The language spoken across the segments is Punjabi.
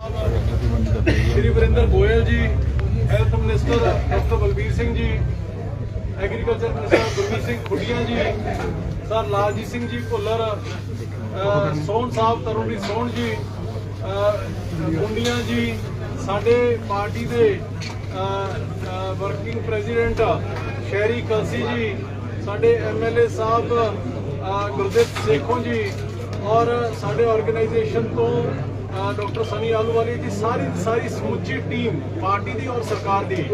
Shri Varinder Goyal ji health minister doctor Balbir Singh ji agriculture minister Gurmeet Singh Khuddian ji, sir Laljit Singh ji Bhullar ਸੋਹਣ ਸਾਹਿਬ ਤਰੁਣਜੀਤ ਸੋਹਣ ਜੀ ਗੁੰਡੀਆਂ ਜੀ, ਸਾਡੇ ਪਾਰਟੀ ਦੇ ਵਰਕਿੰਗ ਪ੍ਰੈਜ਼ੀਡੈਂਟ ਸ਼ਹਿਰੀ ਕਲਸੀ ਜੀ, ਸਾਡੇ ਐਮਐਲਏ ਸਾਹਿਬ, ਅਹ ਗੁਰਦਿੱਤ ਸੇਖੋਂ ਜੀ ਔਰ ਸਾਡੇ ਆਰਗੇਨਾਈਜੇਸ਼ਨ ਤੋਂ ਡਾਕਟਰ ਸਨੀ ਆਲੂਵਾਲੀ ਦੀ ਸਾਰੀ ਸਾਰੀ ਸਮੁੱਚੀ ਟੀਮ ਪਾਰਟੀ ਦੀ ਔਰ ਸਰਕਾਰ ਦੀ।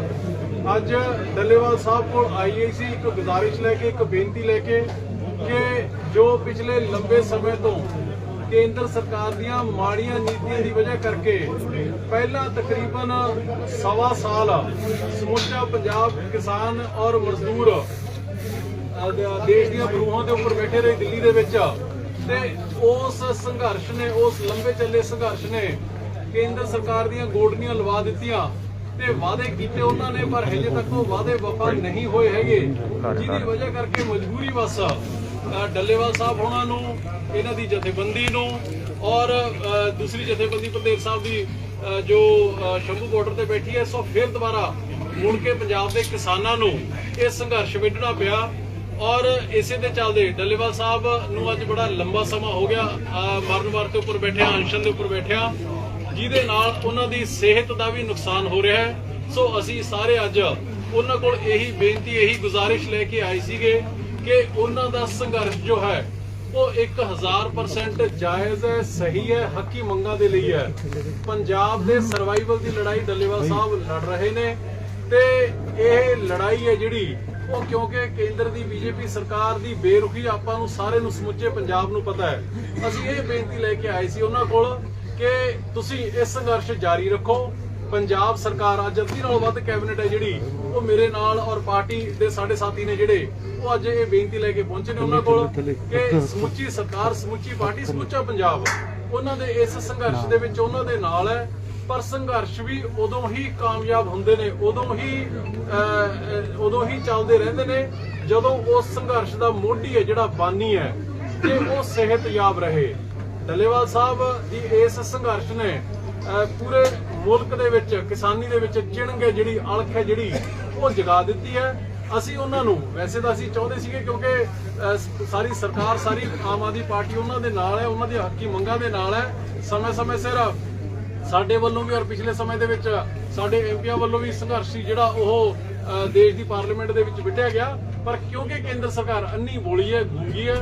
ਅੱਜ ਡੱਲੇਵਾਲ ਸਾਹਿਬ ਕੋਲ ਆਈ ਹੋਈ ਸੀ, ਇੱਕ ਗੁਜ਼ਾਰਿਸ਼ ਲੈ ਕੇ, ਇੱਕ ਬੇਨਤੀ ਲੈ ਕੇ ਕਿ ਜੋ ਪਿਛਲੇ ਲੰਬੇ ਸਮੇਂ ਤੋਂ ਕੇਂਦਰ ਸਰਕਾਰ ਦੀਆਂ ਮਾੜੀਆਂ ਨੀਤੀਆਂ ਦੀ ਵਜ੍ਹਾ ਕਰਕੇ ਪਹਿਲਾਂ ਤਕਰੀਬਨ ਸਵਾ ਸਾਲ ਸਮੁੱਚਾ ਪੰਜਾਬ ਕਿਸਾਨ ਔਰ ਮਜ਼ਦੂਰ ਦੇਸ਼ ਦੀਆਂ ਬਰੂਹਾਂ ਦੇ ਉੱਪਰ ਬੈਠੇ ਰਹੇ ਦਿੱਲੀ ਦੇ ਵਿੱਚ ਤੇ ਉਸ ਸੰਘਰਸ਼ ਨੇ, ਉਸ ਲੰਬੇ ਚੱਲੇ ਸੰਘਰਸ਼ ਨੇ ਕੇਂਦਰ ਸਰਕਾਰ ਦੀਆਂ ਗੋਡਨੀਆਂ ਲਵਾ ਦਿੱਤੀਆਂ ਤੇ ਵਾਅਦੇ ਕੀਤੇ ਉਹਨਾਂ ਨੇ, ਪਰ ਹਜੇ ਤੱਕ ਉਹ ਵਾਅਦੇ ਵਫਾ ਨਹੀਂ ਹੋਏ ਹੈਗੇ, ਜਿਹਦੀ ਵਜ੍ਹਾ ਕਰਕੇ ਮਜਬੂਰੀ ਬਸ ਅਹ ਡੱਲੇਵਾਲ ਸਾਹਿਬ ਹੋਣਾ ਨੂੰ, ਇਹਨਾਂ ਦੀ ਜਥੇਬੰਦੀ ਨੂੰ ਔਰ ਦੂਸਰੀ ਜਥੇਬੰਦੀ ਪ੍ਰਦੇਸ਼ ਸਾਹਿਬ ਦੀ ਜੋ ਸ਼ੰਭੂ ਬਾਰਡਰ ਤੇ ਬੈਠੀ ਹੈ, ਸੋ ਫਿਰ ਦੁਬਾਰਾ ਮੁੜ ਕੇ ਪੰਜਾਬ ਦੇ ਕਿਸਾਨਾਂ ਨੂੰ ਇਹ ਸੰਘਰਸ਼ ਵਿੱਢਣਾ ਪਿਆ। ਔਰ ਇਸੇ ਦੇ ਚੱਲਦੇ ਡੱਲੇਵਾਲ ਸਾਹਿਬ ਨੂੰ ਅੱਜ ਬੜਾ ਲੰਬਾ ਸਮਾਂ ਹੋ ਗਿਆ, ਅਹ, ਮਰਨ ਵਾਰ ਦੇ ਉੱਪਰ ਬੈਠਿਆ ਅਨਸ਼ਨ ਦੇ ਉੱਪਰ ਬੈਠਿਆ ਜਿਹਦੇ ਨਾਲ ਉਹਨਾਂ ਦੀ ਸਿਹਤ ਦਾ ਵੀ ਨੁਕਸਾਨ ਹੋ ਰਿਹਾ ਹੈ। ਸੋ ਅਸੀਂ ਸਾਰੇ ਅੱਜ ਉਹਨਾਂ ਕੋਲ ਇਹੀ ਬੇਨਤੀ, ਇਹੀ ਗੁਜ਼ਾਰਿਸ਼ ਲੈ ਕੇ ਆਏ ਸੀਗੇ ਕਿ ਉਹਨਾਂ ਦਾ ਸੰਘਰਸ਼ ਜੋ ਹੈ, ਉਹ 1000% ਜਾਇਜ਼ ਹੈ, ਸਹੀ ਹੈ, ਹੱਕੀ ਮੰਗਾਂ ਦੇ ਲਈ ਹੈ। ਪੰਜਾਬ ਦੇ ਸਰਵਾਈਵਲ ਦੀ ਲੜਾਈ ਡੱਲੇਵਾਲ ਸਾਹਿਬ ਲੜ ਰਹੇ ਨੇ ਤੇ ਇਹ ਲੜਾਈ ਹੈ ਜਿਹੜੀ ਉਹ ਕਿਉਂਕਿ ਕੇਂਦਰ ਦੀ ਬੀਜੇਪੀ ਸਰਕਾਰ ਦੀ ਬੇਰੁਖੀ ਆਪਾਂ ਨੂੰ ਸਾਰੇ ਨੂੰ ਸਮੁੱਚੇ ਪੰਜਾਬ ਨੂੰ ਪਤਾ ਹੈ। ਅਸੀਂ ਇਹ ਬੇਨਤੀ ਲੈ ਕੇ ਆਏ ਸੀ ਉਹਨਾਂ ਕੋਲ ਕਿ ਤੁਸੀਂ ਇਸ ਸੰਘਰਸ਼ ਜਾਰੀ ਰੱਖੋ। ਪੰਜਾਬ ਸਰਕਾਰ ਅੱਜ ਅੱਧੀ ਨਾਲੋਂ ਵੱਧ ਕੈਬਨਿਟ ਹੈ ਜਿਹੜੀ ਉਹ ਮੇਰੇ ਨਾਲ ਔਰ ਪਾਰਟੀ ਦੇ ਸਾਡੇ ਸਾਥੀ ਨੇ ਜਿਹੜੇ ਉਹ ਅੱਜ ਇਹ ਬੇਨਤੀ ਲੈ ਕੇ ਪਹੁੰਚੇ ਨੇ ਉਹਨਾਂ ਕੋਲ ਕਿ ਸਮੁੱਚੀ ਸਰਕਾਰ ਸਮੁੱਚੀ ਪਾਰਟੀ ਸਮੁੱਚਾ ਪੰਜਾਬ ਉਹਨਾਂ ਦੇ ਇਸ ਸੰਘਰਸ਼ ਦੇ ਵਿੱਚ ਉਹਨਾਂ ਦੇ ਨਾਲ ਹੈ। ਪਰ ਸੰਘਰਸ਼ ਵੀ ਉਦੋਂ ਹੀ ਕਾਮਯਾਬ ਹੁੰਦੇ ਨੇ, ਉਦੋਂ ਹੀ ਉਦੋਂ ਹੀ ਚੱਲਦੇ ਰਹਿੰਦੇ ਨੇ, ਜਦੋਂ ਉਸ ਸੰਘਰਸ਼ ਦਾ ਮੋਢੀ ਹੈ ਜਿਹੜਾ ਬਾਨੀ ਹੈ ਤੇ ਉਹ ਸਿਹਤਯਾਬ ਰਹੇ। ਡੱਲੇਵਾਲ ਸਾਹਿਬ ਦੀ ਇਸ ਸੰਘਰਸ਼ ਨੇ ਪੂਰੇ ਮੁਲਕ ਦੇ ਵਿੱਚ, ਕਿਸਾਨੀ ਦੇ ਵਿੱਚ ਚਿਣਗੇ ਜਿਹੜੀ ਅਲਖ ਹੈ ਜਿਹੜੀ, ਉਹ ਜਗਾ ਦਿੱਤੀ ਹੈ। ਅਸੀਂ ਉਹਨਾਂ ਨੂੰ, ਵੈਸੇ ਤਾਂ ਅਸੀਂ ਚਾਹੁੰਦੇ ਸੀਗੇ ਕਿਉਂਕਿ ਸਾਰੀ ਸਰਕਾਰ, ਸਾਰੀ ਆਮ ਆਦਮੀ ਪਾਰਟੀ ਉਹਨਾਂ ਦੇ ਨਾਲ ਹੈ, ਉਹਨਾਂ ਦੀ ਹੱਕੀ ਮੰਗਾਂ ਦੇ ਨਾਲ ਹੈ। ਸਮੇਂ-ਸਮੇਂ ਸਿਰ ਸਾਡੇ ਵੱਲੋਂ ਵੀ ਔਰ ਪਿਛਲੇ ਸਮੇਂ ਦੇ ਵਿੱਚ ਸਾਡੇ ਐਮਪੀਆਂ ਵੱਲੋਂ ਵੀ ਸੰਘਰਸ਼ ਸੀ ਜਿਹੜਾ ਉਹ ਦੇਸ਼ ਦੀ ਪਾਰਲੀਮੈਂਟ ਦੇ ਵਿੱਚ ਵਿੱਢਿਆ ਗਿਆ। ਪਰ ਕਿਉਂਕਿ ਕੇਂਦਰ ਸਰਕਾਰ ਅੰਨੀ ਬੋਲੀ ਹੈ, ਗੂੰਗੀ ਹੈ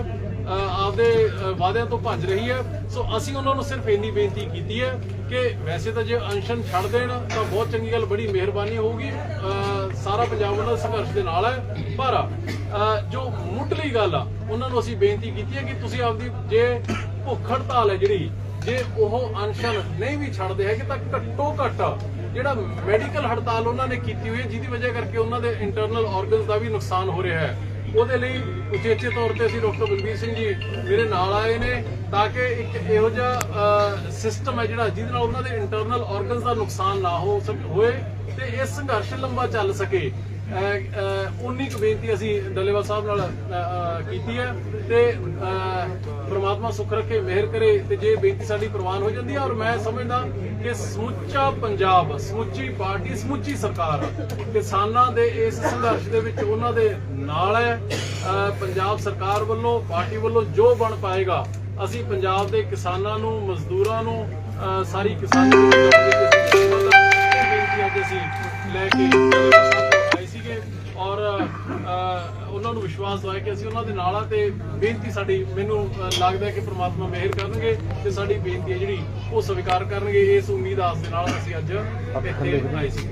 ਆਪਦੇ ਵਾਅਦਿਆਂ ਤੋਂ ਭੱਜ ਰਹੀ ਹੈ, ਸੋ ਅਸੀਂ ਉਹਨਾਂ ਨੂੰ ਸਿਰਫ ਇੰਨੀ ਬੇਨਤੀ ਕੀਤੀ ਹੈ ਕਿ ਵੈਸੇ ਤਾਂ ਜੇ ਅਨਸ਼ਨ ਛੱਡ ਦੇਣ ਤਾਂ ਬਹੁਤ ਚੰਗੀ ਗੱਲ, ਬੜੀ ਮਿਹਰਬਾਨੀ ਹੋਊਗੀ। ਸਾਰਾ ਪੰਜਾਬ ਉਹਨਾਂ ਦੇ ਸੰਘਰਸ਼ ਦੇ ਨਾਲ ਹੈ। ਪਰ ਜੋ ਮੁੱਢਲੀ ਗੱਲ ਆ, ਉਹਨਾਂ ਨੂੰ ਅਸੀਂ ਬੇਨਤੀ ਕੀਤੀ ਹੈ ਕਿ ਤੁਸੀਂ ਆਪਦੀ ਜੇ ਭੁੱਖ ਹੜਤਾਲ ਹੈ ਜਿਹੜੀ ਜੇ ਉਹ ਅਨਸ਼ਨ ਨਹੀਂ ਵੀ ਛੱਡਦੇ ਹੈਗੇ ਤਾਂ ਘੱਟੋ ਘੱਟ ਜਿਹੜਾ ਮੈਡੀਕਲ ਹੜਤਾਲ ਉਹਨਾਂ ਨੇ ਕੀਤੀ ਹੋਈ ਹੈ, ਜਿਹਦੀ ਵਜ੍ਹਾ ਕਰਕੇ ਉਹਨਾਂ ਦੇ ਇੰਟਰਨਲ ਆਰਗਨਸ ਦਾ ਵੀ ਨੁਕਸਾਨ ਹੋ ਰਿਹਾ ਹੈ। ਉਹਦੇ ਲਈ ਉਚੇਚੇ ਤੌਰ ਤੇ ਅਸੀਂ ਡਾਕਟਰ ਬਲਬੀਰ ਸਿੰਘ ਜੀ ਮੇਰੇ ਨਾਲ ਆਏ ਨੇ ਤਾਂ ਕਿ ਇੱਕ ਇਹੋ ਜਿਹਾ ਸਿਸਟਮ ਹੈ ਜਿਹੜਾ ਜਿਹਦੇ ਨਾਲ ਉਹਨਾਂ ਦੇ ਇੰਟਰਨਲ ਆਰਗਨਸ ਦਾ ਨੁਕਸਾਨ ਨਾ ਹੋ ਹੋਏ ਤੇ ਇਹ ਸੰਘਰਸ਼ ਲੰਬਾ ਚੱਲ ਸਕੇ। ਉਨੀ ਕੁ ਬੇਨਤੀ ਅਸੀਂ ਡੱਲੇਵਾਲ ਸਾਹਿਬ ਨਾਲ ਕੀਤੀ ਹੈ ਤੇ ਅਹ, ਪ੍ਰਮਾਤਮਾ ਸੁਖ ਰੱਖੇ ਮਿਹਰ ਕਰੇ ਤੇ ਜੇ ਬੇਨਤੀ ਸਾਡੀ ਪ੍ਰਵਾਨ ਹੋ ਜਾਂਦੀ ਹੈ ਔਰ ਮੈਂ ਸਮਝਦਾ ਕਿ ਸਮੁੱਚਾ ਪੰਜਾਬ ਸਮੁੱਚੀ ਪਾਰਟੀ ਸਮੁੱਚੀ ਸਰਕਾਰ ਕਿਸਾਨਾਂ ਦੇ ਇਸ ਸੰਘਰਸ਼ ਦੇ ਵਿੱਚ ਉਹਨਾਂ ਦੇ ਨਾਲ ਹੈ। ਪੰਜਾਬ ਸਰਕਾਰ ਵੱਲੋਂ ਪਾਰਟੀ ਵੱਲੋਂ ਜੋ ਬਣ ਪਾਏਗਾ ਅਸੀਂ ਪੰਜਾਬ ਦੇ ਕਿਸਾਨਾਂ ਨੂੰ ਮਜ਼ਦੂਰਾਂ ਨੂੰ ਸਾਰੀ ਕਿਸਾਨੀ ਨੂੰ ਬੇਨਤੀ ਅੱਜ ਅਸੀਂ ਲੈ ਕੇ ਨੂੰ ਵਿਸ਼ਵਾਸ ਦਵਾਇਆ ਕਿ ਅਸੀਂ ਉਹਨਾਂ ਦੇ ਨਾਲ ਆ ਤੇ ਬੇਨਤੀ ਸਾਡੀ ਮੈਨੂੰ ਲੱਗਦਾ ਹੈ ਕਿ ਪ੍ਰਮਾਤਮਾ ਮਿਹਰ ਕਰਨਗੇ ਤੇ ਸਾਡੀ ਬੇਨਤੀ ਹੈ ਜਿਹੜੀ ਉਹ ਸਵੀਕਾਰ ਕਰਨਗੇ ਇਸ ਉਮੀਦ ਆਸ ਦੇ ਨਾਲ ਅਸੀਂ ਅੱਜ ਇੱਥੇ ਆਏ ਸੀ?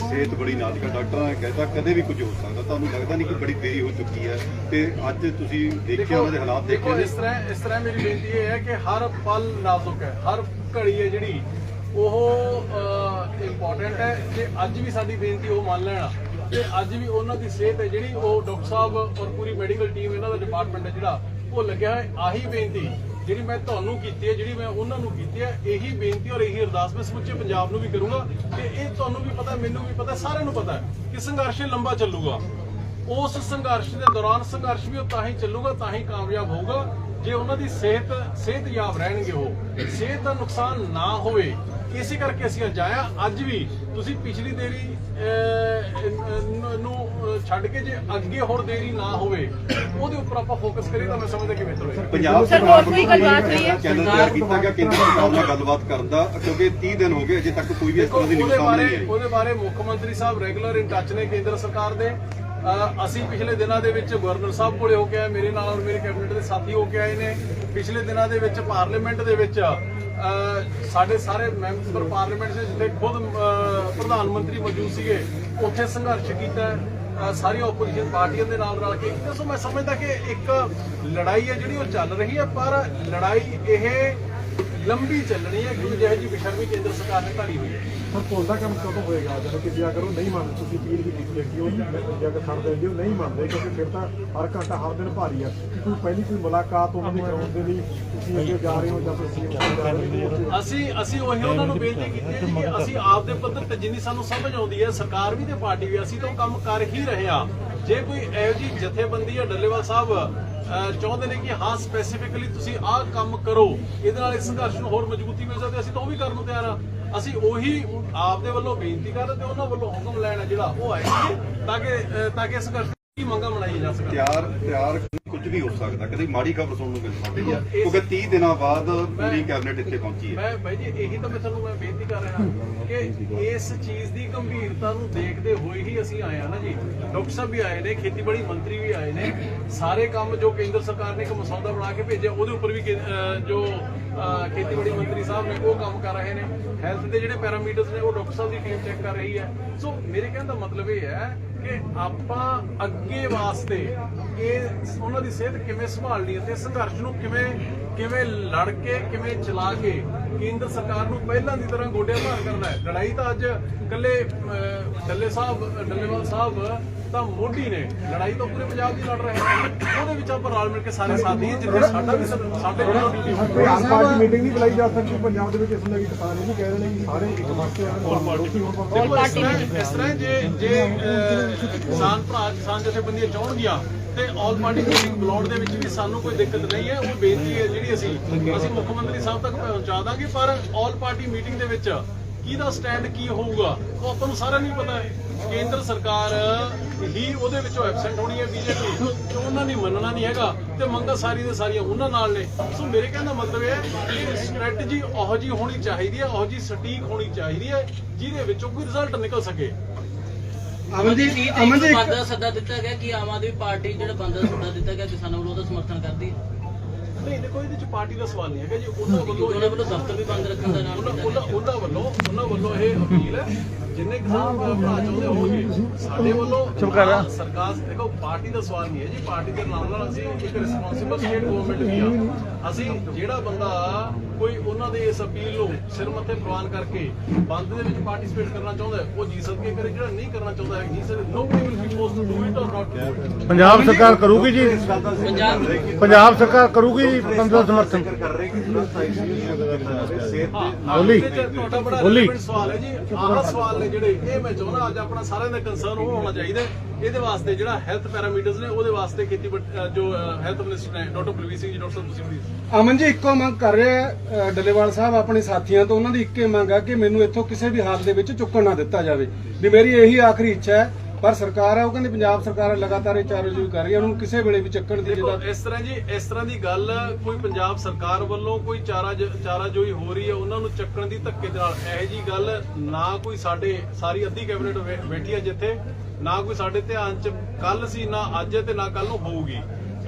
ਸਿਹਤ ਬੜੀ ਨਾਜ਼ੁਕ ਹੈ ਡਾਕਟਰਾਂ ਨੇ ਕਹਿਤਾ ਕਦੇ ਵੀ ਕੁਝ ਹੋ ਸਕਦਾ ਤੁਹਾਨੂੰ ਲੱਗਦਾ ਨਹੀਂ ਕਿ ਬੜੀ ਦੇਰੀ ਹੋ ਚੁੱਕੀ ਹੈ ਤੇ ਅੱਜ ਤੁਸੀਂ ਦੇਖਿਆ ਉਹਨਾਂ ਦੇ ਹਾਲਾਤ ਦੇਖੋ ਦੇਖੇ ਇਸ ਤਰ੍ਹਾਂ ਇਸ ਤਰ੍ਹਾਂ ਮੇਰੀ ਬੇਨਤੀ ਇਹ ਹੈ ਕਿ ਹਰ ਪਲ ਨਾਜ਼ੁਕ ਹੈ ਹਰ ਘੜੀ ਹੈ ਜਿਹੜੀ ਉਹ ਇੰਪੋਰਟੈਂਟ ਹੈ ਜੇ ਅੱਜ ਵੀ ਸਾਡੀ ਬੇਨਤੀ ਉਹ ਮੰਨ ਲੈਣ। ਤੇ ਅੱਜ ਵੀ ਉਹਨਾਂ ਦੀ ਸਿਹਤ ਹੈ ਜਿਹੜੀ ਉਹ ਡਾਕਟਰ ਸਾਹਿਬ ਔਰ ਪੂਰੀ ਮੈਡੀਕਲ ਟੀਮ ਇਹਨਾਂ ਦਾ ਡਿਪਾਰਟਮੈਂਟ ਹੈ ਜਿਹੜਾ, ਉਹ ਲੱਗਿਆ ਹੈ। ਆਹੀ ਬੇਨਤੀ ਜਿਹੜੀ ਮੈਂ ਤੁਹਾਨੂੰ ਕੀਤੀ ਹੈ, ਜਿਹੜੀ ਮੈਂ ਉਹਨਾਂ ਨੂੰ ਕੀਤੀ ਹੈ, ਇਹੀ ਬੇਨਤੀ ਔਰ ਇਹੀ ਅਰਦਾਸ ਮੈਂ ਸਮੁੱਚੇ ਪੰਜਾਬ ਨੂੰ ਵੀ ਕਰੂੰਗਾ ਕਿ ਇਹ ਤੁਹਾਨੂੰ ਵੀ ਪਤਾ, ਮੈਨੂੰ ਵੀ ਪਤਾ, ਸਾਰਿਆਂ ਨੂੰ ਪਤਾ ਕਿ ਸੰਘਰਸ਼ ਲੰਬਾ ਚੱਲੂਗਾ। ਉਸ ਸੰਘਰਸ਼ ਦੇ ਦੌਰਾਨ ਸੰਘਰਸ਼ ਵੀ ਉਹ ਤਾਂ ਹੀ ਚੱਲੂਗਾ, ਤਾਂ ਹੀ ਕਾਮਯਾਬ ਹੋਊਗਾ। ਜੇ ਉਹਨਾਂ ਦੀ ਸਿਹਤ, ਸਿਹਤਯਾਬ ਰਹਿਣਗੇ ਉਹ, ਸਿਹਤ ਦਾ ਨੁਕਸਾਨ ਨਾ ਹੋਵੇ ਇਸੇ ਕਰਕੇ ਅਸੀਂ ਅੱਜ ਆਇਆ ਅੱਜ ਵੀ ਤੁਸੀਂ ਪਿਛਲੀ ਦੇਰੀ ਨ- ਛੱਡ ਕੇ ਜੇ ਅੱਗੇ ਹੋਰ ਦੇਰੀ ਨਾ ਹੋਵੇ ਉਹਦੇ ਉੱਪਰ ਆਪਾਂ ਫੋਕਸ ਕਰੀਏ ਤਾਂ ਮੈਂ ਸਮਝਦਾ ਕਿ ਬਿਹਤਰ ਹੋਏਗਾ ਪੰਜਾਬ ਸਰ, ਹੋਰ ਕੋਈ ਗੱਲਬਾਤ ਹੋਈ ਹੈ? ਚੈਨਲ ਤਿਆਰ ਕੀਤਾ ਗਿਆ ਕੇਂਦਰ ਸਰਕਾਰ ਨਾਲ ਗੱਲਬਾਤ ਕਰਨ ਦਾ ਕਿਉਂਕਿ 30 ਦਿਨ ਹੋ ਗਏ ਅਜੇ ਤੱਕ ਕੋਈ ਵੀ ਇਸ ਤਰ੍ਹਾਂ ਦੀ ਨਿਊਜ਼ ਸਾਹਮਣੇ ਨਹੀਂ ਆਈ। ਉਹਦੇ ਬਾਰੇ ਮੁੱਖ ਮੰਤਰੀ ਸਾਹਿਬ ਰੈਗੂਲਰ ਇਨ ਟੱਚ ਨੇ ਕੇਂਦਰ ਸਰਕਾਰ ਦੇ। ਅਸੀਂ ਪਿਛਲੇ ਦਿਨਾਂ ਦੇ ਵਿੱਚ ਗਵਰਨਰ ਸਾਹਿਬ ਕੋਲੇ ਹੋ ਕੇ ਆਏ ਮੇਰੇ ਨਾਲ ਔਰ ਮੇਰੇ ਕੈਬਨਿਟ ਦੇ ਸਾਥੀ ਹੋ ਕੇ ਆਏ ਨੇ। ਪਿਛਲੇ ਦਿਨਾਂ ਦੇ ਵਿੱਚ ਪਾਰਲੀਮੈਂਟ ਦੇ ਵਿੱਚ ਸਾਡੇ ਸਾਰੇ ਮੈਂਬਰ ਪਾਰਲੀਮੈਂਟ ਦੇ ਜਿੱਥੇ ਖੁਦ, ਅਹ, ਪ੍ਰਧਾਨ ਮੰਤਰੀ ਮੌਜੂਦ ਸੀਗੇ, ਉੱਥੇ ਸੰਘਰਸ਼ ਕੀਤਾ ਹੈ। ਸਾਰੀਆਂ ਆਪੋਜੀਸ਼ਨ ਪਾਰਟੀਆਂ ਦੇ ਨਾਲ ਰਲ ਕੇ ਸੋ ਮੈਂ ਸਮਝਦਾ ਕਿ ਇੱਕ ਲੜਾਈ ਹੈ ਜਿਹੜੀ ਉਹ ਚੱਲ ਰਹੀ ਹੈ, ਪਰ ਲੜਾਈ ਇਹ ਲੰਬੀ ਚੱਲਣੀ ਹੈ ਕਿਉਂਕਿ ਜਿਹੋ ਜਿਹੀ ਬਿਸ਼ਰਮੀ ਕੇਂਦਰ ਸਰਕਾਰ ਨੇ ਧਾਰੀ ਹੋਈ ਹੈ। ਪਰ ਪੁੱਲ ਦਾ ਕੰਮ ਕਦੋਂ ਹੋਏਗਾ? ਜਦੋਂ ਕਿ ਜੇ ਅਗਰ ਉਹ ਨਹੀਂ ਮੰਨਦੇ ਤੁਸੀਂ ਅਪੀਲ ਵੀ ਕੀਤੀ ਹੈ ਕਿ ਉਹ ਜੇ ਅਗਰ ਛੱਡ ਦਿੰਦੇ ਉਹ ਨਹੀਂ ਮੰਨਦੇ ਕਿਉਂਕਿ ਫਿਰ ਤਾਂ ਹਰ ਘੰਟਾ ਹਰ ਦਿਨ ਭਾਰੀ ਆ। ਕਿ ਕੋਈ ਪਹਿਲੀ ਕੋਈ ਮੁਲਾਕਾਤ ਉਹਨਾਂ ਦੀ ਕਰਾਉਣ ਦੇ ਲਈ ਤੁਸੀਂ ਅੱਗੇ ਜਾ ਰਹੇ ਹੋ ਜਾਂ ਜਾ ਰਹੇ ਹੋ? ਅਸੀਂ ਅਸੀਂ ਉਹੀ ਉਹਨਾਂ ਨੂੰ ਬੇਨਤੀ ਕੀਤੀ ਹੈ ਜੀ ਕਿ ਅਸੀਂ ਆਪ ਦੇ ਪੱਧਰ ਤੇ ਜਿੰਨੀ ਸਾਨੂੰ ਸਮਝ ਆਉਂਦੀ ਹੈ ਸਰਕਾਰ ਵੀ ਤੇ ਪਾਰਟੀ ਵੀ ਅਸੀਂ ਤਾਂ ਕੰਮ ਕਰ ਹੀ ਰਹੇ ਹਾਂ। ਜੇ ਕੋਈ ਇਹੋ ਜੀ ਜਥੇਬੰਦੀ ਹੈ ਡੱਲੇਵਾਲ ਸਾਹਿਬ ਚਾਹੁੰਦੇ ਨੇ ਕਿ ਹਾਂ ਸਪੈਸੀਫਿਕਲੀ ਤੁਸੀਂ ਆਹ ਕੰਮ ਕਰੋ। ਇਹਦੇ ਨਾਲ ਇਸ ਸੰਘਰਸ਼ ਨੂੰ ਹੋਰ ਮਜ਼ਬੂਤੀ ਮਿਲ ਸਕਦੀ ਅਸੀਂ ਤਾਂ ਉਹ ਵੀ ਕਰਨ ਨੂੰ ਤਿਆਰ ਹਾਂ। ਅਸੀਂ ਉਹੀ ਆਪ ਦੇ ਵੱਲੋਂ ਬੇਨਤੀ ਕਰਦੇ ਤੇ ਉਹਨਾਂ ਵੱਲੋਂ ਹੁਕਮ ਲੈਣਾ ਜਿਹੜਾ ਉਹ ਆਏ ਤਾਂ ਕਿ ਤਾਂ ਕਿ ਸੰਘਰਸ਼ ਦੀ ਮੰਗਾਂ ਬਣਾਈ ਜਾ ਸਕਣ ਤਿਆਰ ਤਿਆਰ ਕੁਝ ਵੀ ਹੋ ਸਕਦਾ। ਕਦੇ ਮਾੜੀ ਖਬਰ ਸੁਣਨ ਨੂੰ ਮਿਲ ਸਕਦੀ ਹੈ ਕਿਉਂਕਿ 30 ਦਿਨਾਂ ਬਾਅਦ ਪੂਰੀ ਕੈਬਨਿਟ ਇੱਥੇ ਪਹੁੰਚੀ ਹੈ। ਮੈਂ ਬਾਈ ਜੀ ਇਹੀ ਤਾਂ ਮੈਂ ਤੁਹਾਨੂੰ ਮੈਂ ਬੇਨਤੀ ਕਰ ਰਿਹਾ ਕਿ ਇਸ ਚੀਜ਼ ਦੀ ਗੰਭੀਰਤਾ ਨੂੰ ਦੇਖਦੇ ਹੋਏ ਹੀ ਅਸੀਂ ਆਏ ਆ ਨਾ ਜੀ। ਡਾਕਟਰ ਸਾਹਿਬ ਵੀ ਆਏ ਨੇ ਖੇਤੀਬਾੜੀ ਮੰਤਰੀ ਵੀ ਆਏ ਨੇ। ਸਾਰੇ ਕੰਮ ਜੋ ਕੇਂਦਰ ਸਰਕਾਰ ਨੇ ਇੱਕ ਮਸੌਦਾ ਬਣਾ ਕੇ ਭੇਜਿਆ ਉਹਦੇ ਉੱਪਰ ਵੀ ਜੋ ਖੇਤੀਬਾੜੀ ਮੰਤਰੀ ਸਾਹਿਬ ਨੇ ਉਹ ਕੰਮ ਕਰ ਰਹੇ ਨੇ। ਹੈਲਥ ਦੇ ਜਿਹੜੇ ਪੈਰਾਮੀਟਰਸ ਨੇ ਉਹ ਡਾਕਟਰ ਸਾਹਿਬ ਦੀ ਟੀਮ ਚੈੱਕ ਕਰ ਰਹੀ ਹੈ। ਸੋ ਮੇਰੇ ਕਹਿਣ ਦਾ ਮਤਲਬ ਇਹ ਹੈ ਕਿ ਆਪਾਂ ਅੱਗੇ ਵਾਸਤੇ ਇਹ ਉਹਨਾਂ ਦੀ ਸਿਹਤ ਕਿਵੇਂ ਸੰਭਾਲਣੀ ਹੈ ਤੇ ਸੰਘਰਸ਼ ਨੂੰ ਕਿਵੇਂ ਕਿਵੇਂ ਲੜ ਕੇ ਕਿਵੇਂ ਚਲਾ ਕੇ ਕੇਂਦਰ ਸਰਕਾਰ ਨੂੰ ਪਹਿਲਾਂ ਦੀ ਤਰ੍ਹਾਂ ਗੋਡਿਆਂ ਭਾਰ ਕਰਨਾ ਹੈ। ਲੜਾਈ ਤਾਂ ਅੱਜ ਕੱਲੇ ਅਹ, ਡੱਲੇ ਸਾਹਿਬ ਡੱਲੇਵਾਲ ਸਾਹਿਬ ਤਾਂ ਮੋਢੀ ਨੇ ਲੜਾਈ ਤਾਂ ਪੂਰੇ ਪੰਜਾਬ ਦੀ ਲੜ ਰਹੇ ਨੇ। ਉਹਦੇ ਵਿੱਚ ਆਪਾਂ ਰਲ ਮਿਲ ਕੇ ਸਾਰੇ ਸਾਥੀ ਹਾਂ, ਜਿੱਥੇ ਸਾਡਾ ਵੀ ਸਾਡੇ ਵੱਲੋਂ ਆਮ ਪਾਰਟੀ ਮੀਟਿੰਗ ਨਹੀਂ ਬੁਲਾਈ ਜਾ ਸਕਦੀ ਪੰਜਾਬ ਦੇ ਵਿੱਚ ਇਸ ਲਈ ਕਿਸਾਨ ਇਹ ਵੀ ਕਹਿ ਰਹੇ ਨੇ ਕਿ ਸਾਰੇ ਇੱਕ ਪਾਸੇ ਹੋਰ ਪਾਰਟੀ ਹੋਰ ਪਾਰਟੀ ਦੇਖੋ ਇਸ ਤਰ੍ਹਾਂ ਜੇ ਜੇ ਕਿਸਾਨ ਭਰਾ ਕਿਸਾਨ ਜਥੇਬੰਦੀਆਂ ਚਾਹਣਗੀਆਂ ਤੇ ਆਲ ਪਾਰਟੀ ਮੀਟਿੰਗ ਬੁਲਾਉਣ ਦੇ ਵਿੱਚ ਵੀ ਸਾਨੂੰ ਕੋਈ ਦਿੱਕਤ ਨਹੀਂ ਹੈ। ਉਹ ਬੇਨਤੀ ਹੈ ਜਿਹੜੀ ਅਸੀਂ ਅਸੀਂ ਮੁੱਖ ਮੰਤਰੀ ਸਾਹਿਬ ਤੱਕ ਪਹੁੰਚਾ ਦਾਂਗੇ ਪਰ ਆਲ ਪਾਰਟੀ ਮੀਟਿੰਗ ਦੇ ਵਿੱਚ ਕਿਹਦਾ ਸਟੈਂਡ ਕੀ ਹੋਊਗਾ ਉਹ ਆਪਾਂ ਨੂੰ ਸਾਰਾ ਨਹੀਂ ਪਤਾ ਹੈ। ਕੇਂਦਰ ਸਰਕਾਰ ਹੀ ਉਹਦੇ ਵਿੱਚੋਂ ਐਬਸੈਂਟ ਹੋਣੀ ਹੈ ਬੀਜੇਪੀ ਤੇ ਉਹਨਾਂ ਨੇ ਮੰਨਣਾ ਨਹੀਂ ਹੈਗਾ ਤੇ ਮੰਗਾ ਸਾਰੀ ਦੇ ਸਾਰੀਆਂ ਉਹਨਾਂ ਨਾਲ ਨੇ। ਸੋ ਮੇਰੇ ਕਹਿਣ ਦਾ ਮਤਲਬ ਇਹ ਹੈ ਕਿ ਸਟ੍ਰੈਟਜੀ ਉਹੋ ਜੀ ਹੋਣੀ ਚਾਹੀਦੀ ਹੈ ਉਹੋ ਜੀ ਸਟੀਕ ਹੋਣੀ ਚਾਹੀਦੀ ਹੈ ਜਿਹਦੇ ਵਿੱਚੋਂ ਕੋਈ ਰਿਜ਼ਲਟ ਨਿਕਲ ਸਕੇ। ਅਮਨਦੀਪ ਅਮਨਦੀਪ ਬੰਦ ਦਾ ਸੱਦਾ ਦਿੱਤਾ ਗਿਆ ਕਿ ਆਮ ਆਦਮੀ ਪਾਰਟੀ ਜਿਹੜਾ ਬੰਦ ਸੱਦਾ ਦਿੱਤਾ ਗਿਆ ਕਿਸਾਨਾਂ ਵੱਲੋਂ ਉਹਦਾ ਸਮਰਥਨ ਕਰਦੀ ਹੈ? ਨਹੀਂ ਦੇਖੋ ਇਹਦੇ ਚ ਪਾਰਟੀ ਦਾ ਸਵਾਲ ਨਹੀਂ ਹੈਗਾ ਜੀ। ਉਹਨਾਂ ਵੱਲੋਂ ਉਹਨਾਂ ਵੱਲੋਂ ਦਫ਼ਤਰ ਵੀ ਬੰਦ ਰੱਖਣ ਦਾ ਐਲਾਨ ਉਹਨਾਂ ਉਹਨਾਂ ਉਹਨਾਂ ਵੱਲੋਂ ਉਹਨਾਂ ਵੱਲੋਂ ਇਹ ਅਪੀਲ ਹੈ ਜਿੰਨੇ ਕਿਸਾਨ ਭਰਾ ਚਾਹੁੰਦੇ ਹੋਣਗੇ ਸਾਡੇ ਵੱਲੋਂ ਹਾਂ, ਸਰਕਾਰ ਦੇਖੋ ਪਾਰਟੀ ਦਾ ਸਵਾਲ ਨਹੀਂ ਹੈ ਜੀ। ਪਾਰਟੀ ਦੇ ਨਾਲ ਨਾਲ ਅਸੀਂ ਇੱਕ ਰਿਸਪੌਂਸਿਬਲ ਸਟੇਟ ਗਵਰਨਮੈਂਟ ਵੀ ਆ। ਅਸੀਂ ਜਿਹੜਾ ਬੰਦਾ ਕੋਈ ਉਹਨਾਂ ਦੇ ਇਸ ਅਪੀਲ ਨੂੰ ਸਿਰ ਮੱਥੇ ਪ੍ਰਵਾਨ ਕਰਕੇ ਬੰਦ ਦੇ ਵਿੱਚ ਪਾਰਟਿਸਿਪੇਟ ਕਰਨਾ ਚਾਹੁੰਦਾ ਹੈ, ਉਹ ਜੀ ਸਕੇ ਕਰੇ ਜਿਹੜਾ ਨਹੀਂ ਕਰਨਾ ਚਾਹੁੰਦਾ ਹੈ ਜੀ ਸਕੇ no will be forced to do it or not Punjab ਸਰਕਾਰ ਕਰੂਗੀ ਜੀ। ਪੰਜਾਬ ਸਰਕਾਰ ਕਰੂਗੀ ਜੀ ਬੰਦ ਸਮਰਥਨ। ਕਰ ਰਹੇ ਕਿ ਪੂਰਾ ਸਿਹਤ ਬੋਲੀ। ਬੋਲੀ। ਸਵਾਲ ਹੈ ਜੀ। ਆਹ ਸਵਾਲ ਨੇ ਜਿਹੜੇ ਇਹ ਮੈਂ ਚਾਹੁੰਦਾ ਅੱਜ ਆਪਣਾ ਸਾਰਿਆਂ ਦਾ ਕੰਸਰਨ ਉਹ ਹੋਣਾ ਚਾਹੀਦਾ ਇਹਦੇ ਵਾਸਤੇ ਜਿਹੜਾ ਹੈਲਥ ਪੈਰਾਮੀਟਰਸ ਨੇ, ਉਹਦੇ ਵਾਸਤੇ ਖੇਤੀ ਜੋ ਹੈਲਥ ਮਿਨਿਸਟਰ ਨੇ ਡਾਕਟਰ ਬਲਵੀਰ ਸਿੰਘ ਜੀ ਡਾਕਟਰ ਤੁਸੀਂ ਪਲੀਜ਼ ਅਮਨ ਜੀ, ਇੱਕੋ ਮੰਗ ਕਰ ਰਿਹਾ ਆ ਡੱਲੇਵਾਲ ਸਾਹਿਬ, ਆਪਣੇ ਸਾਥੀਆਂ ਤੋਂ। ਉਹਨਾਂ ਦੀ ਇੱਕੇ ਮੰਗ ਆ ਕਿ ਮੈਨੂੰ ਇੱਥੋਂ ਕਿਸੇ ਵੀ ਹਾਲ ਦੇ ਵਿੱਚ ਚੁੱਕਣ ਨਾ ਦਿੱਤਾ ਜਾਵੇ। ਵੀ ਮੇਰੀ ਇਹੀ ਆਖਰੀ ਇੱਛਾ ਹੈ ਪਰ ਸਰਕਾਰ ਆ ਉਹ ਕਹਿੰਦੇ ਪੰਜਾਬ ਸਰਕਾਰ ਲਗਾਤਾਰ ਇਹ ਚਾਰ ਰਜੂ ਕਰ ਰਹੀ ਹੈ ਉਹਨਾਂ ਕਿਸੇ ਵੇਲੇ ਵੀ ਚੱਕਣ ਦੀ ਦੇਖੋ ਜਿਹਦਾ ਇਸ ਤਰ੍ਹਾਂ ਜੀ ਇਸ ਤਰ੍ਹਾਂ ਦੀ ਗੱਲ ਕੋਈ ਪੰਜਾਬ ਸਰਕਾਰ ਵੱਲੋਂ ਕੋਈ ਚਾਰਾ ਚਾਰਾ ਜੋਈ ਹੋ ਰਹੀ ਹੈ ਉਹਨਾਂ ਨੂੰ ਚੱਕਣ ਦੀ ਧੱਕੇ ਦੇ ਨਾਲ। ਇਹੋ ਜੀ ਗੱਲ ਨਾ ਕੋਈ ਸਾਡੇ ਸਾਰੀ ਅੱਧੀ ਕੈਬਨਿਟ ਬੈ- ਬੈਠੀ ਹੈ ਜਿੱਥੇ ਨਾ ਕੋਈ ਸਾਡੇ ਧਿਆਨ ਚ ਕੱਲ ਸੀ ਨਾ ਅੱਜ ਹੈ ਤੇ ਨਾ ਕੱਲ ਨੂੰ ਹੋਊਗੀ।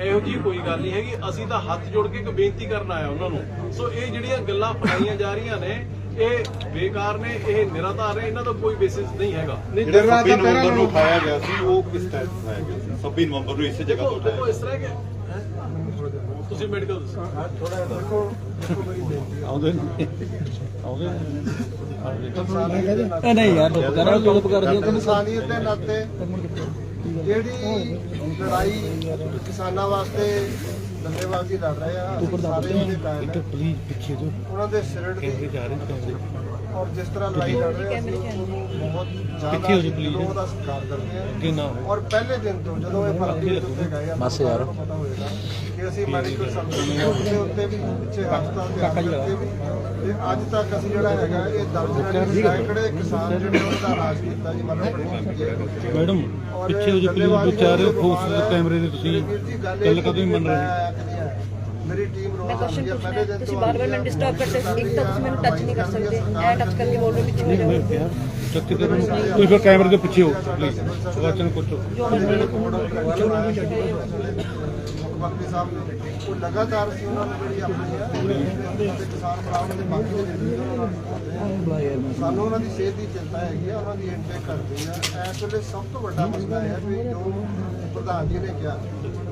ਇਹੋ ਜੀ ਕੋਈ ਗੱਲ ਨਹੀਂ ਹੈਗੀ। ਅਸੀਂ ਤਾਂ ਹੱਥ ਜੋੜ ਕੇ ਇੱਕ ਬੇਨਤੀ ਕਰਨ ਆਇਆ ਉਹਨਾਂ ਨੂੰ। ਸੋ ਇਹ ਜਿਹੜੀਆਂ ਗੱਲਾਂ ਫਲਾਈਆਂ ਜਾ ਰਹੀਆਂ ਨੇ ਇਹ ਬੇਕਾਰ ਨੇ ਇਹ ਨਿਰਾਧਾਰ ਨੇ ਇਹਨਾਂ ਦਾ ਕੋਈ ਬੇਸਿਸ ਨਹੀਂ ਹੈਗਾ। ਨਹੀਂ ਜਿਹੜਾ ਦਿਨ ਰਾਤ 26 ਦਾ ਪਹਿਰਾ ਨਵੰਬਰ ਨੂੰ ਉਠਾਇਆ ਗਿਆ ਸੀ ਉਹ ਕਿਸ ਤਹਿਤ ਉਠਾਇਆ ਗਿਆ ਸੀ? 26 ਨਵੰਬਰ ਨੂੰ ਇਸੇ ਜਗ੍ਹਾ ਤੋਂ ਉਠਾਇਆ ਇਸ ਤਰ੍ਹਾਂ ਕਿ ਹੈਂ? ਤੁਸੀਂ ਮੈਡੀਕਲ ਦੱਸੋ। ਥੋੜਾ ਜਿਹਾ ਦੇਖੋ ਦੇਖੋ ਮੇਰੀ ਬੇਨਤੀ ਹੈ ਆਉਂਦੇ ਆਉਂਦੇ ਇਨਸਾਨੀਅਤ ਦੇ ਨਾਤੇ ਜਿਹੜੀ ਲੜਾਈ ਕਿਸਾਨਾਂ ਵਾਸਤੇ ਧੰਨੇਵਾਦੀ ਲੜ ਰਹੇ ਆ। ਸਾਰੇ ਉਹਦੇ ਜੋ ਉਹਨਾਂ ਦੇ ਸਿਰੜ ਦੀ ਜਾ ਰਹੇ ਔਰ ਜਿਸ ਤਰ੍ਹਾਂ ਲੜਾਈ ਲੜ ਰਹੇ ਅਸੀਂ ਉਹਨੂੰ ਬਹੁਤ ਪਿੱਛੇ ਹੋ ਜ਼ਿਆਦਾ ਜਾਓ please। ਦਿਲੋਂ ਉਹਦਾ ਸਤਿਕਾਰ ਕਰਦੇ ਨਾ ਹੋ ਔਰ ਪਹਿਲੇ ਦਿਨ ਤੋਂ ਜਦੋਂ ਇਹ ਭਰਤੀ ਦੇ ਉੱਤੇ ਗਏ ਆ ਬਸ ਯਾਰ। ਪਤਾ ਹੋਏਗਾ ਕਿ ਅਸੀਂ ਮੈਡੀਕਲ ਸਰਟੀਫਿਕੇਟ ਦੇ ਉੱਤੇ ਵੀ ਪਿੱਛੇ ਹਸਪਤਾਲ ਦੇ ਉੱਤੇ ਵੀ। ਤੇ ਅੱਜ ਤੱਕ ਅਸੀਂ ਜਿਹੜਾ ਹੈਗਾ ਇਹ ਦਰਜ ਜਿਹੜੇ ਸੈਂਕੜੇ ਕਿਸਾਨ ਜਿਹੜੇ ਉਹਨਾਂ ਦਾ ਰਾਜ ਕੀਤਾ ਜੀ ਮਤਲਬ ਹੈ ਮੈਡਮ ਪਿੱਛੇ ਹੋ ਜੋ ਪਲੀਜ਼ ਵਿਚਾਰੇ ਫੋਰਸ ਕੈਮਰੇ ਦੇ ਤੁਸੀਂ ਗੱਲ ਕਦੋਂ ਹੀ ਮੰਨ ਰਹੇ ਮੇਰੀ ਟੀਮ ਰੋਜ਼ ਮੈਂ ਕੁਐਸਚਨ ਆਉਂਦੀ ਹੈ, ਪੁੱਛਣਾ ਪਹਿਲੇ ਹੈ ਦਿਨ ਤੁਸੀਂ ਤੋਂ ਬਾਰ ਬਾਰ ਮੈਨੂੰ ਡਿਸਟਰਬ ਕਰਦੇ ਹੋ ਇੱਕ ਤਾਂ ਤੁਸੀਂ ਮੈਨੂੰ ਟੱਚ ਨਹੀਂ ਕਰ ਸਕਦੇ ਐ ਟੱਚ ਕਰਕੇ ਬੋਲ ਪਿੱਛੇ ਹੋ ਜਾਓ ਚੱਕ ਕੇ ਤੁਸੀਂ ਫਿਰ ਕੈਮਰੇ ਦੇ ਪਿੱਛੇ ਹੋ ਪਲੀਜ਼ ਸਵਾਚਨ ਪੁੱਛੋ ਮੁਖਮੰਤਰੀ ਸਾਹਿਬ ਨੇ ਉਹ ਲਗਾਤਾਰ ਸੀ ਉਹਨਾਂ ਨੇ ਜਿਹੜੀ ਆਪਣੀ ਹੈ ਤੇ ਕਿਸਾਨ ਭਰਾਵਾਂ ਦੇ ਬਾਕੀ ਦੇ ਜਿਹੜੇ ਉਹਨਾਂ ਨਾਲ ਸਾਨੂੰ ਉਹਨਾਂ ਦੀ ਸਿਹਤ ਦੀ ਚਿੰਤਾ ਹੈਗੀ ਆ ਉਹਨਾਂ ਦੀ ਇੰਟੇਕ ਕਰਦੇ ਆ। ਇਸ ਵੇਲੇ ਸਭ ਤੋਂ ਵੱਡਾ ਮਸਲਾ ਹੈ ਵੀ ਜੋ ਪ੍ਰਧਾਨ ਜੀ ਨੇ ਕਿਹਾ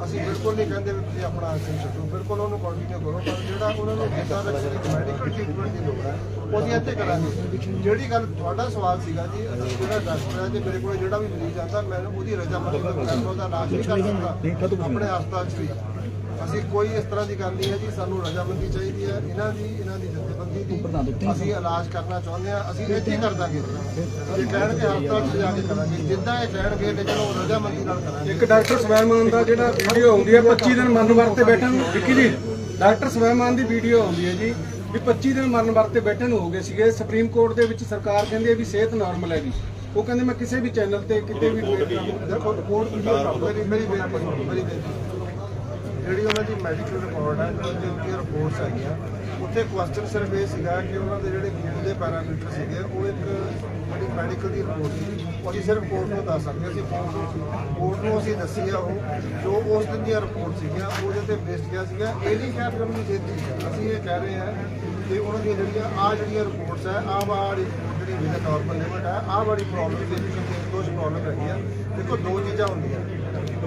ਅਸੀਂ ਬਿਲਕੁਲ ਨਹੀਂ ਕਹਿੰਦੇ ਵੀ ਤੁਸੀਂ ਆਪਣਾ ਆਸਨ ਛੱਡੋ ਬਿਲਕੁਲ ਉਹਨੂੰ ਕੰਟੀਨਿਊ ਕਰੋ, ਪਰ ਜਿਹੜਾ ਉਹਨਾਂ ਨੂੰ ਜਿੱਦਾਂ ਰੱਖਣ ਮੈਡੀਕਲ ਟ੍ਰੀਟਮੈਂਟ ਦੀ ਲੋੜ ਹੈ, ਉਹਦੀ ਇੱਥੇ ਕਰਾਂਗੇ। ਜਿਹੜੀ ਗੱਲ ਤੁਹਾਡਾ ਸਵਾਲ ਸੀਗਾ ਜੀ, ਅਸੀਂ ਜਿਹੜਾ ਡਾਕਟਰ ਹੈ ਜੇ, ਮੇਰੇ ਕੋਲ ਜਿਹੜਾ ਵੀ ਮਰੀਜ਼ ਆਉਂਦਾ, ਮੈਂ ਉਹਦੀ ਰਜਾਮੰਦੀ ਤੋਂ ਬਗੈਰ ਉਹਦਾ ਇਲਾਜ ਨਹੀਂ ਕਰ ਸਕਦਾ, ਆਪਣੇ ਹਸਪਤਾਲ 'ਚ ਵੀ। ਅਸੀਂ ਕੋਈ ਇਸ ਤਰ੍ਹਾਂ ਦੀ ਗੱਲ ਨਹੀਂ ਹੈ ਜੀ ਸਾਨੂੰ ਰਜਾਮੰਦੀ ਚਾਹੀਦੀ ਹੈ। ਇਹਨਾਂ ਦੀ ਇਹਨਾਂ ਦੀ ਜਥੇਬੰਦੀ ਦੀ ਅਸੀਂ ਇਲਾਜ ਕਰਨਾ ਚਾਹੁੰਦੇ ਹਾਂ ਅਸੀਂ ਇੱਥੇ ਹੀ ਕਰ ਦਾਂਗੇ ਜੇ ਕਹਿਣਗੇ ਹਸਪਤਾਲ 'ਚ ਜਾ ਕੇ ਕਰਾਂਗੇ। ਜਿੱਦਾਂ ਇਹ ਕਹਿਣਗੇ ਲੇਕਿਨ ਉਹ ਰਜਾਮੰਦੀ ਨਾਲ ਕਰਾਂਗੇ। ਇੱਕ ਡਾਕਟਰ ਸਵੈਮਾਨ ਦਾ ਜਿਹੜਾ ਵੀਡੀਓ ਆਉਂਦੀ ਹੈ 25 ਦਿਨ ਮਰਨ ਵਰਤੇ ਬੈਠਣ ਨੂੰ। ਵਿੱਕੀ ਜੀ ਡਾਕਟਰ ਸਵੈਮਾਨ ਦੀ ਵੀਡੀਓ ਆਉਂਦੀ ਹੈ ਜੀ ਵੀ 25 ਦਿਨ ਮਰਨ ਵਰਤੇ ਬੈਠੇ ਨੂੰ ਹੋ ਗਏ ਸੀਗੇ। ਸੁਪਰੀਮ ਕੋਰਟ ਦੇ ਵਿੱਚ ਸਰਕਾਰ ਕਹਿੰਦੀ ਹੈ ਵੀ ਸਿਹਤ ਨਾਰਮਲ ਹੈਗੀ ਉਹ ਕਹਿੰਦੇ ਮੈਂ ਕਿਸੇ ਵੀ ਚੈਨਲ ਤੇ ਕਿਤੇ ਵੀ ਦੇਖੋ ਰਿਪੋਰਟ ਮੇਰੀ ਮੇਰੀ ਬੇਨਤੀ ਮੇਰੀ ਬੇਨਤੀ। ਜਿਹੜੀ ਉਹਨਾਂ ਦੀ ਮੈਡੀਕਲ ਰਿਪੋਰਟ ਹੈ ਜਿਹੜੀ ਉਹਦੀਆਂ ਰਿਪੋਰਟਸ ਹੈਗੀਆਂ, ਉੱਥੇ ਕੁਐਸਚਨ ਸਿਰਫ ਇਹ ਸੀਗਾ ਕਿ ਉਹਨਾਂ ਦੇ ਜਿਹੜੇ ਖੂਨ ਦੇ ਪੈਰਾਮੀਟਰ ਸੀਗੇ, ਉਹ ਇੱਕ ਜਿਹੜੀ ਮੈਡੀਕਲ ਦੀ ਰਿਪੋਰਟ ਸੀ। ਉਹ ਅਸੀਂ ਸਿਰਫ ਕੋਰਟ ਨੂੰ ਦੱਸ ਸਕਦੇ ਅਸੀਂ ਕੋਰਟ ਨੂੰ ਕੋਰਟ ਨੂੰ ਅਸੀਂ ਦੱਸੀ ਆ ਉਹ, ਜੋ ਉਸ ਦਿਨ ਦੀਆਂ ਰਿਪੋਰਟ ਸੀਗੀਆਂ ਉਹਦੇ ਤੇ ਬੇਸਡ ਗਿਆ ਸੀਗਾ, ਇਹ ਨਹੀਂ ਕਹਿ ਕਰਨ ਦੀ ਛੇਤੀ ਹੈ। ਅਸੀਂ ਇਹ ਕਹਿ ਰਹੇ ਹਾਂ ਕਿ ਉਹਨਾਂ ਦੀਆਂ ਜਿਹੜੀਆਂ ਆ ਜਿਹੜੀਆਂ ਰਿਪੋਰਟਸ ਹੈ ਆ ਵਾਲੀ ਜਿਹੜੀ ਵੀ ਨਾਰਮਲ ਲਿਮਟ ਹੈ ਆ ਵਾਲੀ ਪ੍ਰੋਬਲਮ ਦੇ ਵਿੱਚ ਕੁਝ ਪ੍ਰੋਬਲਮ ਹੈਗੀਆਂ। ਦੇਖੋ, ਦੋ ਚੀਜ਼ਾਂ ਹੁੰਦੀਆਂ।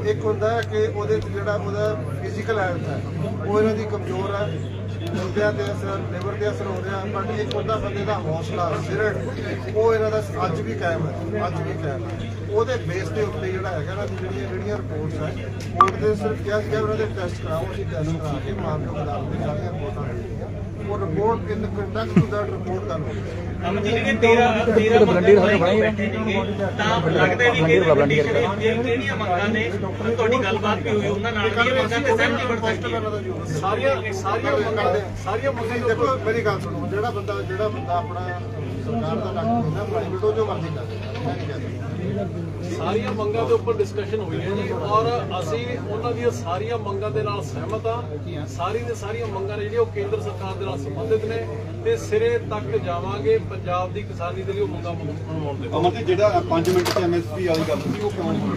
ਇੱਕ ਹੁੰਦਾ ਹੈ ਕਿ ਉਹਦੇ ਜਿਹੜਾ ਉਹਦਾ ਫਿਜ਼ੀਕਲ ਹੈਲਥ ਹੈ, ਉਹ ਇਹਨਾਂ ਦੀ ਕਮਜ਼ੋਰ ਹੈ, ਮੁੰਡਿਆਂ ਤੇ ਅਸਰ ਲਿਵਰ ਤੇ ਅਸਰ ਹੋ ਰਿਹਾ ਬਟ ਇੱਕ ਹੁੰਦਾ ਬੰਦੇ ਦਾ ਹੌਸਲਾ, ਸਿਰੜ, ਉਹ ਇਹਨਾਂ ਦਾ ਅੱਜ ਵੀ ਕਾਇਮ ਹੈ, ਅੱਜ ਵੀ ਕਾਇਮ ਹੈ। ਉਹਦੇ ਬੇਸ ਦੇ ਉੱਤੇ ਜਿਹੜਾ ਹੈਗਾ ਨਾ, ਜਿਹੜੀਆਂ ਜਿਹੜੀਆਂ ਰਿਪੋਰਟਸ ਹੈ ਕੋਰਟ ਦੇ ਸਿਰਫ ਕਿਹਾ ਸੀਗਾ ਉਹਨਾਂ ਦੇ ਟੈਸਟ ਕਰਾਓ, ਅਸੀਂ ਟੈਸਟ ਕਰਾ ਕੇ ਮਾਨਯੋਗ ਅਦਾਲਤ ਦੇ ਸਾਰੀਆਂ ਰਿਪੋਰਟਾਂ ਦੇਣੀਆਂ ਉਹ report in contact to that report ਕਰ ਅਮਨ ਜੀ ਜਿਹੜੇ 13 13 ਮੰਗਾਂ ਬੈਠੇ ਨੇਗੇ ਤਾਂ ਲੱਗਦਾ ਨਹੀਂ ਕਿ ਇਹਨਾਂ ਦੀ ਕਿਹੜੀਆਂ ਮੰਗਾਂ ਨੇ ਤੁਹਾਡੀ ਗੱਲਬਾਤ ਵੀ ਹੋਈ ਉਹਨਾਂ ਨਾਲ ਵੀ ਇਹ ਮੰਗਾਂ ਤੇ ਸਹਿਮਤੀ ਬਣ ਸਕਦੀ ਹੈ। ਸਾਰੀਆਂ ਸਾਰੀਆਂ ਮੰਗਾਂ ਦੇ ਸਾਰੀਆਂ ਮੰਗਾਂ ਦੇਖੋ ਮੇਰੀ ਗੱਲ ਸੁਣੋ। ਜਿਹੜਾ ਬੰਦਾ ਜਿਹੜਾ ਬੰਦਾ ਆਪਣਾ ਸਰਕਾਰ ਦਾ ਡਾਕਟਰ ਹੁੰਦਾ ਪ੍ਰਾਈਵੇਟ ਉਹ ਜੋ ਮਰਜ਼ੀ ਕਰ ਸਾਰੀਆਂ ਮੰਗਾਂ ਦੇ ਉੱਪਰ ਡਿਸਕਸ਼ਨ ਹੋਈ ਹੈ ਜੀ ਔਰ ਅਸੀਂ ਉਹਨਾਂ ਦੀਆਂ ਸਾਰੀਆਂ ਮੰਗਾਂ ਦੇ ਨਾਲ ਸਹਿਮਤ ਹਾਂ। ਸਾਰੀ ਦੇ ਸਾਰੀਆਂ ਮੰਗਾਂ ਨੇ ਜਿਹੜੀਆਂ ਉਹ ਕੇਂਦਰ ਸਰਕਾਰ ਦੇ ਨਾਲ ਸੰਬੰਧਿਤ ਨੇ ਤੇ ਸਿਰੇ ਤੱਕ ਜਾਵਾਂਗੇ ਪੰਜਾਬ ਦੀ ਕਿਸਾਨੀ ਦੇ ਲਈ ਉਹ ਮੰਗਾਂ ਮਨਾਉਣ ਦੇ ਅਮਰ ਜੀ ਜਿਹੜਾ 5 ਮਿੰਟ ਚ ਐਮਐਸਪੀ ਵਾਲੀ ਗੱਲ ਸੀ ਉਹ ਕਿਉਂ ਨਹੀਂ ਹੋਈ